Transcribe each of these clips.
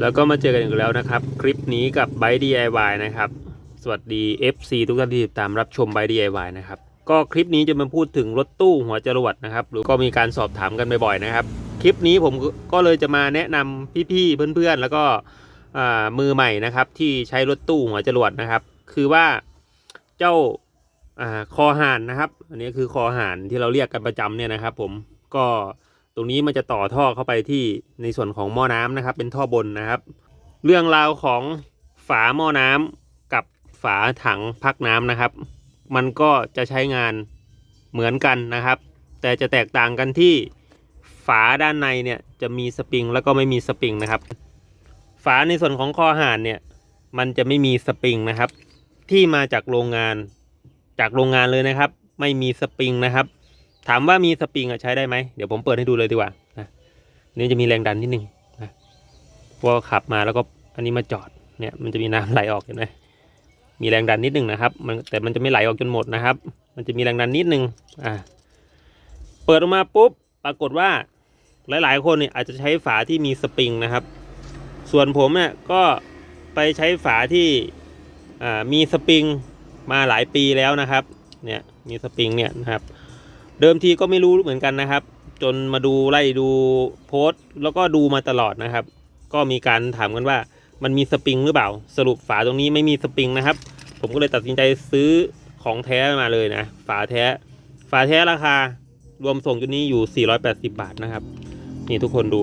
แล้วก็มาเจอกันอีกแล้วนะครับ คลิปนี้กับ b y DIY นะครับ สวัสดี FC ทุกท่านที่ติดตามรับชม b y DIY นะครับ ก็คลิปนี้จะมาพูดถึงรถตู้หัวจรวดนะครับ หรือก็มีการสอบถามกันบ่อยๆนะครับ คลิปนี้ผมก็เลยจะมาแนะนำพี่ๆเพื่อนๆ แล้วก็มือใหม่นะครับที่ใช้รถตู้หัวจรวดนะครับ คือว่าเจ้าอาคอห่านนะครับ อันนี้คือคอห่านที่เราเรียกกันประจำเนี่ยนะครับ ผมก็ ตรงนี้มันจะต่อท่อเข้าไปที่ในส่วนของหม้อน้ำนะครับ เป็นท่อบนนะครับ เรื่องราวของฝาหม้อน้ำกับฝาถังพักน้ำนะครับ มันก็จะใช้งานเหมือนกันนะครับ แต่จะแตกต่างกันที่ฝาด้านในเนี่ยจะมีสปริงแล้วก็ไม่มีสปริงนะครับ ฝาในส่วนของคอห่านเนี่ยมันจะไม่มีสปริงนะครับ ที่มาจากโรงงานจากโรงงานเลยนะครับ ไม่มีสปริงนะครับ ถามว่ามีสปริงอะใช้ได้ไหมเดี๋ยวผมเปิดให้ดูเลยดีกว่านะนี่จะมีแรงดันนิดนึงนะพอขับมาแล้วก็อันนี้มาจอดเนี่ยมันจะมีน้ำไหลออกเห็นไหมมีแรงดันนิดนึงนะครับ มันแต่มันจะไม่ไหลออกจนหมดนะครับ มันจะมีแรงดันนิดนึงอ่าเปิดออกมาปุ๊บปรากฏว่าหลาย ๆ คนเนี่ยอาจจะใช้ฝาที่มีสปริงนะครับ ส่วนผมเนี่ยก็ไปใช้ฝาที่อ่ามีสปริงมาหลายปีแล้วนะครับ เนี่ยมีสปริงเนี่ยนะครับ เดิมทีก็ไม่รู้เหมือนกันนะครับ จนมาดูไล่ดูโพสต์ แล้วก็ดูมาตลอดนะครับ ก็มีการถามกันว่ามันมีสปริงหรือเปล่า สรุปฝาตรงนี้ไม่มีสปริงนะครับ ผมก็เลยตัดสินใจซื้อของแท้มาเลยนะ ฝาแท้ ฝาแท้ราคารวมส่งจุดนี้อยู่ 480 บาทนะครับ นี่ทุกคนดู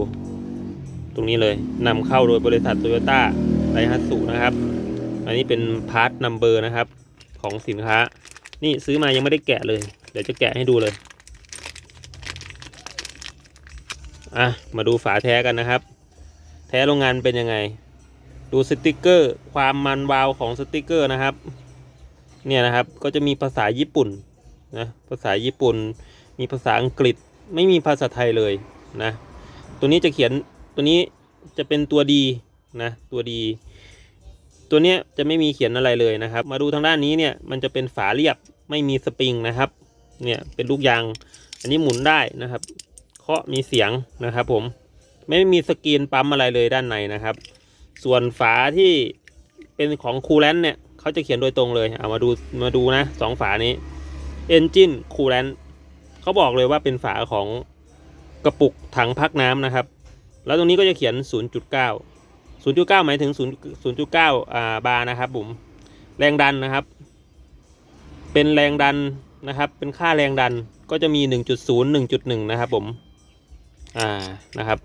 ตรงนี้เลยนำเข้าโดยบริษัทโตโยต้าไดฮัตสุนะครับ อันนี้เป็นพาร์ทนัมเบอร์นะครับ ของสินค้า นี่ซื้อมายังไม่ได้แกะเลย เดี๋ยวจะแกะให้ดูเลย อะ มาดูฝาแท้กันนะครับ แท้โรงงานเป็นยังไง ดูสติกเกอร์ ความมันวาวของสติกเกอร์นะครับ เนี่ยนะครับ ก็จะมีภาษาญี่ปุ่นนะ ภาษาญี่ปุ่น มีภาษาอังกฤษ ไม่มีภาษาไทยเลยนะ ตัวนี้จะเขียน ตัวนี้จะเป็นตัวดีนะ ตัวดี ตัวเนี้ยจะไม่มีเขียนอะไรเลยนะครับ มาดูทางด้านนี้เนี่ย มันจะเป็นฝาเรียบไม่มีสปริงนะครับ เนี่ยเป็นลูกยาง อันนี้หมุนได้นะครับ เคาะมีเสียงนะครับ ผมไม่มีสกรีนปั๊มอะไรเลยด้านในนะครับ ส่วนฝาที่เป็นของคูลแลนเนี่ยเขาจะเขียนโดยตรงเลยเอามาดูมาดูนะสองฝานี้ Engine Coolant เขาบอกเลยว่าเป็นฝาของกระปุกถังพักน้ำนะครับ แล้วตรงนี้ก็จะเขียน 0.9 0.9 หมายถึง0 0.9อ่าบาร์นะครับผมแรงดันนะครับ เป็นแรงดัน นะครับ เป็นค่าแรงดันก็จะมี 1.0 1.1 นะครับผม อ่านะครับ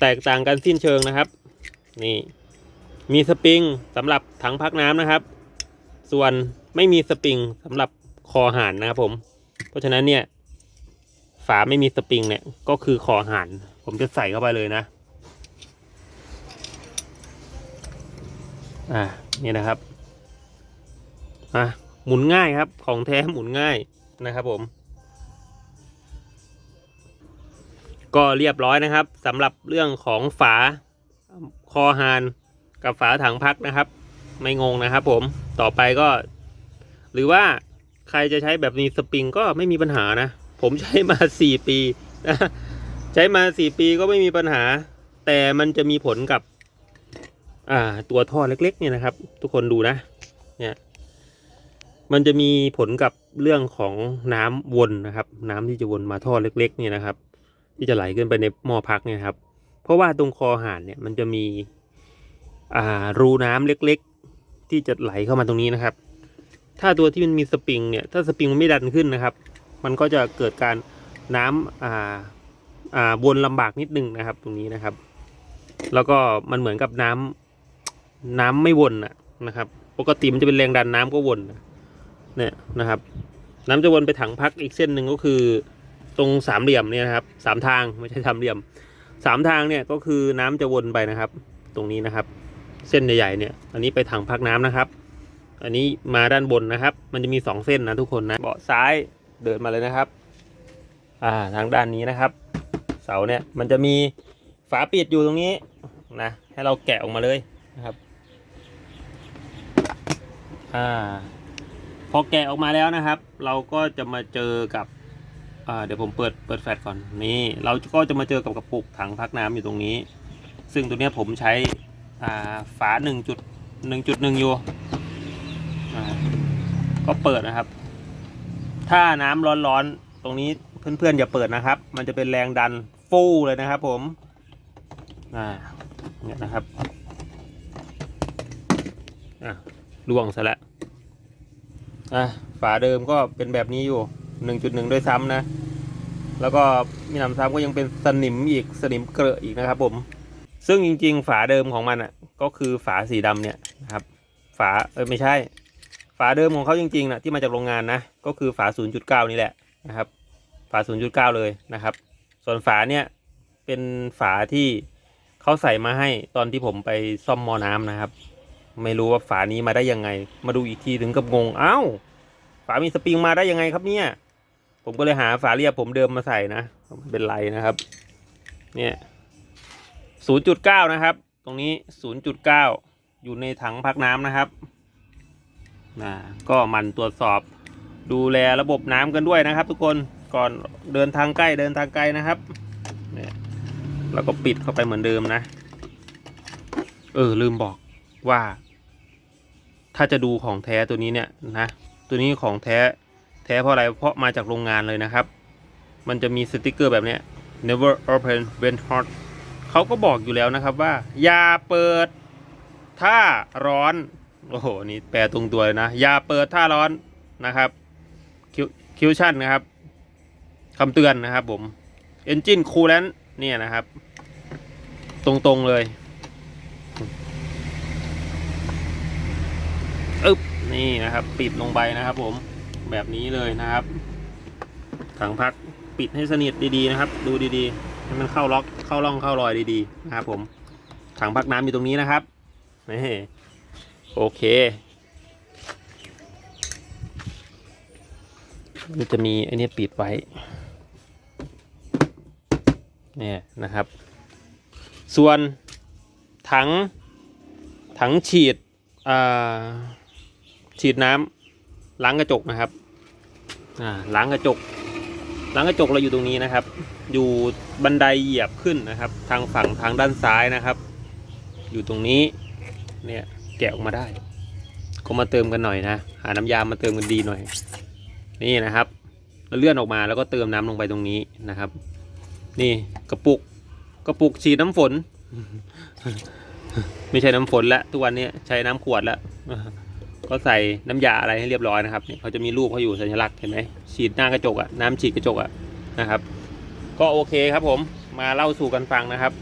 แตกต่างกันสิ้นเชิงนะครับ นี่ มีสปริงสำหรับถังพักน้ำนะครับ ส่วนไม่มีสปริงสำหรับคอหานนะครับผม เพราะฉะนั้นเนี่ย ฝาไม่มีสปริงเนี่ยก็คือคอหานผมจะใส่เข้าไปเลยนะ อ่า นี่นะครับ อะ หมุนง่ายครับ ของแท้หมุนง่ายนะครับผม ก็เรียบร้อยนะครับสำหรับเรื่องของฝาคอฮานกับฝาถังพักนะครับ ไม่งงนะครับผมต่อไปก็ หรือว่าใครจะใช้แบบนี้สปริงก็ไม่มีปัญหานะ ผมใช้มาสี่ปีนะใช้มาสี่ปีก็ไม่มีปัญหา แต่มันจะมีผลกับ อ่า ตัวท่อเล็ก ๆ เนี่ยนะครับ ทุกคนดูนะ เนี่ย มันจะมีผลกับเรื่องของน้ำวนนะครับ น้ำที่จะวนมาท่อเล็กๆเนี่ยนะครับ ที่จะไหลขึ้นไปในหม้อพักเนี่ยครับ เพราะว่าตรงคอหานเนี่ยมันจะมีอ่ารูน้ำเล็กๆ ที่จะไหลเข้ามาตรงนี้นะครับ ถ้าตัวที่มันมีสปริงเนี่ยถ้าสปริงมันไม่ดันขึ้นนะครับ มันก็จะเกิดการน้ำอ่าอ่าวนลำบากนิดนึงนะครับ ตรงนี้นะครับ แล้วก็มันเหมือนกับน้ำน้ำไม่วนนะครับ ปกติมันจะเป็นแรงดันน้ำก็วนนะ เนี่ยนะครับ น้ำจะวนไปถังพักอีกเส้นหนึ่งก็คือ ตรงสามเหลี่ยมเนี่ยนะครับสามทางไม่ใช่สามเหลี่ยมสามทางเนี่ยก็คือน้ำจะวนไปนะครับ ตรงนี้นะครับ เส้นใหญ่ๆเนี่ย อันนี้ไปถังพักน้ำนะครับ อันนี้มาด้านบนนะครับ มันจะมีสองเส้นนะทุกคนนะเบาะซ้ายเดินมาเลยนะครับ อ่าทางด้านนี้นะครับ เสาเนี่ยมันจะมีฝาปิดอยู่ตรงนี้นะให้เราแกะออกมาเลยนะครับ อ่า พอแกะออกมาแล้วนะครับ เราก็จะมาเจอกับเดี๋ยวผมเปิดเปิดแฟลชก่อนนี่เราก็จะมาเจอกับกระปุกถังพักน้ำอยู่ตรงนี้ ซึ่งตัวนี้ผมใช้าฝาหนึ่งจุดหนึ่งจุดหนึ่งอยู่ก็เปิดนะครับ ถ้าน้ำร้อนๆตรงนี้เพื่อนๆอย่าเปิดนะครับ มันจะเป็นแรงดันฟู่เลยนะครับ ผมอ่าเนี่ยนะครับอะล่วงซะแล้ว อะฝาเดิมก็เป็นแบบนี้อยู่ 1.1 ด้วยซ้ำนะ แล้วก็มีหนำซ้ำก็ยังเป็นสนิมอีกสนิมเกลอะอีกนะครับผม ซึ่งจริง ๆ ฝาเดิมของมันอะ ก็คือฝาสีดำเนี่ยนะครับ ฝาเออไม่ใช่ ฝาเดิมของเขาจริงๆนะที่มาจากโรงงานนะ ก็คือฝา 0.9 นี่แหละนะครับ ฝา 0.9 เลยนะครับ ส่วนฝาเนี่ยเป็นฝาที่เขาใส่มาให้ตอนที่ผมไปซ่อมมอน้ำนะครับ ไม่รู้ว่าฝานี้มาได้ยังไง มาดูอีกทีถึงกับงงเอ้า ฝามีสปริงมาได้ยังไงครับเนี่ย ผมก็เลยหาฝาเรียบผมเดิมมาใส่นะเป็นไรนะครับ เนี่ย0.9นย์จุดเก้านะครับ ตรงนี้0.9อยู่ในถังพักน้ำนะครับนะก็มันตรวจสอบดูแลระบบน้ำกันด้วยนะครับ ทุกคนก่อนเดินทางใกล้เดินทางไกลนะครับเนี่ยแล้วก็ปิดเข้าไปเหมือนเดิมนะ เออลืมบอกว่า ถ้าจะดูของแท้ตัวนี้เนี่ยนะตัวนี้ของแท้แท้เพราะอะไรเพราะมาจากโรงงานเลยนะครับ มันจะมีสติกเกอร์แบบนี้ never open when hot เขาก็บอกอยู่แล้วนะครับว่า อย่าเปิดถ้าร้อน โอ้โห นี่แปลตรงตัวเลยนะ อย่าเปิดถ้าร้อนนะครับคิวชั่นนะครับคำเตือนนะครับผม engine coolant เนี่ยนะครับ ตรงๆเลย อึ๊บนี่นะครับ ปิดลงไปนะครับ ผมแบบนี้เลยนะครับ ถังพักปิดให้สนิทดีๆนะครับ ดูดีๆให้มันเข้าล็อกเข้าร่องเข้ารอยดีๆนะครับ ผมถังพักน้ำอยู่ตรงนี้นะครับนี่โอเคมันจะมีไอันนี้ปิดไว้เนี่ยนะครับ ส่วนถังถังฉีดอ่า ฉีดน้ำล้างกระจกนะครับอ่าล้างกระจก ล้างกระจกเราอยู่ตรงนี้นะครับ อยู่บันไดเหยียบขึ้นนะครับ ทางฝั่งทางด้านซ้ายนะครับ อยู่ตรงนี้เนี่ยแกะออกมาได้ ก็มาเติมกันหน่อยนะหาน้ำยามาเติมกันดีหน่อย นี่นะครับแล้วเลื่อนออกมาแล้วก็เติมน้ำลงไปตรงนี้นะครับ นี่กระปุกกระปุกฉีดน้ำฝน ไม่ใช่น้ำฝนแล้วทุกวันนี้ใช้น้ำขวดแล้ว ก็ใส่น้ำยาอะไรให้เรียบร้อยนะครับเนี่ยเขาจะมีรูปเขาอยู่สัญลักษณ์เห็นไหมฉีดหน้ากระจกอะน้ำฉีดกระจกอะนะครับ ก็โอเคครับผมมาเล่าสู่กันฟังนะครับ